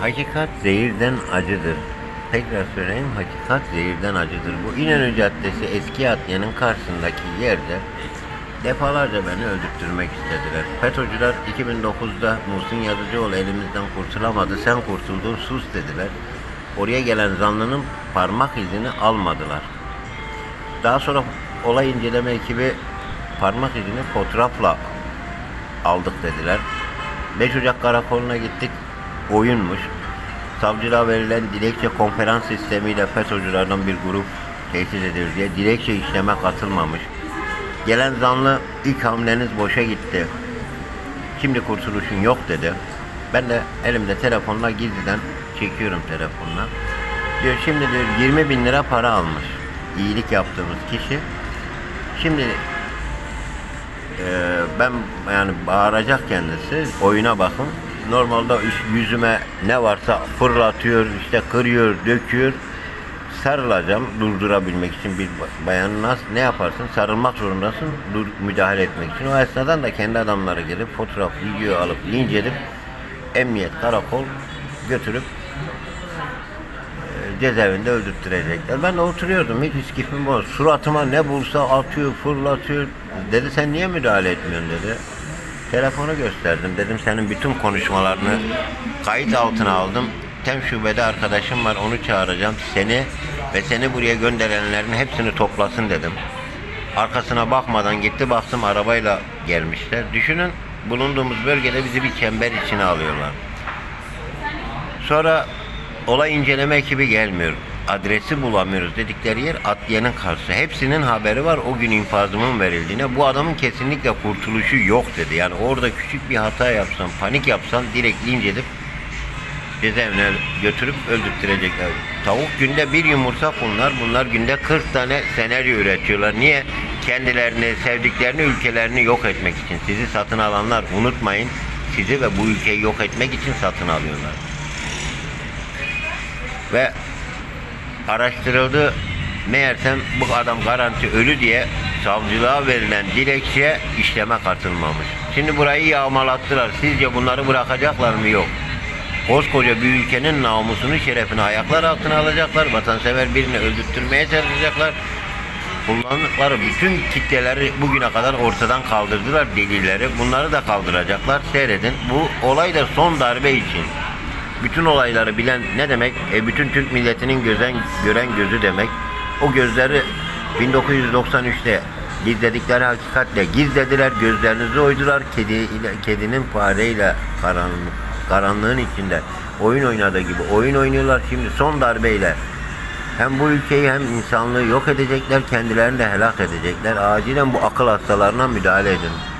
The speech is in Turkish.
Hakikat zehirden acıdır. Tekrar söyleyeyim, hakikat zehirden acıdır. Bu İnönü Caddesi eski adliyenin karşısındaki yerde defalarca beni öldürtmek istediler. FETÖ'cüler 2009'da Muhsin Yazıcıoğlu elimizden kurtulamadı, sen kurtuldun sus dediler. Oraya gelen zanlının parmak izini almadılar. Daha sonra olay inceleme ekibi parmak izini fotoğrafla aldık dediler. 5 Ocak karakoluna gittik. Oyunmuş. Savcılığa verilen dilekçe konferans sistemiyle FETÖ'cülerden bir grup tesis edilir diye dilekçe işleme katılmamış. Gelen zanlı ilk hamleniz boşa gitti. Şimdi kurtuluşun yok dedi. Ben de elimde telefonla gizliden çekiyorum telefonla. Diyor şimdi diyor 20 bin lira para almış. İyilik yaptığımız kişi. Şimdi ben yani bağıracak kendisi. Oyuna bakın. Normalde yüzüme ne varsa fırlatıyor, işte kırıyor, döküyor. Sarılacağım durdurabilmek için bir ba- bayan nasıl ne yaparsın? Sarılmak zorundasın dur, müdahale etmek için. O esnadan da kendi adamları gelip fotoğraf, video alıp linç edip emniyet, karakol götürüp e, cezaevinde öldürttürecekler. Ben de oturuyordum hiç iskifim boz. Suratıma ne bulsa atıyor, fırlatıyor. Dedi sen niye müdahale etmiyorsun dedi. Telefonu gösterdim. Dedim senin bütün konuşmalarını kayıt altına aldım. Tem şubede arkadaşım var onu çağıracağım. Seni ve seni buraya gönderenlerin hepsini toplasın dedim. Arkasına bakmadan gitti baktım arabayla gelmişler. Düşünün bulunduğumuz bölgede bizi bir çember içine alıyorlar. Sonra olay inceleme ekibi gelmiyor. Adresi bulamıyoruz dedikleri yer adliyenin karşısı. Hepsinin haberi var o gün infazımın verildiğine. Bu adamın kesinlikle kurtuluşu yok dedi. Yani orada küçük bir hata yapsan, panik yapsan direkt linç edip cezaevine götürüp öldürtecekler. Tavuk günde bir yumurta bunlar. Bunlar günde 40 tane senaryo üretiyorlar. Niye? Kendilerini, sevdiklerini, ülkelerini yok etmek için. Sizi satın alanlar unutmayın. Sizi ve bu ülkeyi yok etmek için satın alıyorlar ve araştırıldı. Meğersem bu adam garanti ölü diye savcılığa verilen dilekçe işleme katılmamış. Şimdi burayı yağmalattılar. Sizce bunları bırakacaklar mı? Yok. Koskoca bir ülkenin namusunu, şerefini ayaklar altına alacaklar. Vatansever birini öldürtmeye çalışacaklar. Kullandıkları bütün kitleleri bugüne kadar ortadan kaldırdılar delilleri. Bunları da kaldıracaklar. Seyredin. Bu olay da son darbe için bütün olayları bilen ne demek? E, bütün Türk milletinin gözen, gören gözü demek. O gözleri 1993'te gizledikleri hakikatle gizlediler, gözlerinizi oydular. Kedi ile, kedinin fareyle karanlık, karanlığın içinde oyun oynadığı gibi oyun oynuyorlar. Şimdi son darbeyle hem bu ülkeyi hem insanlığı yok edecekler, kendilerini de helak edecekler. Acilen bu akıl hastalarına müdahale edin.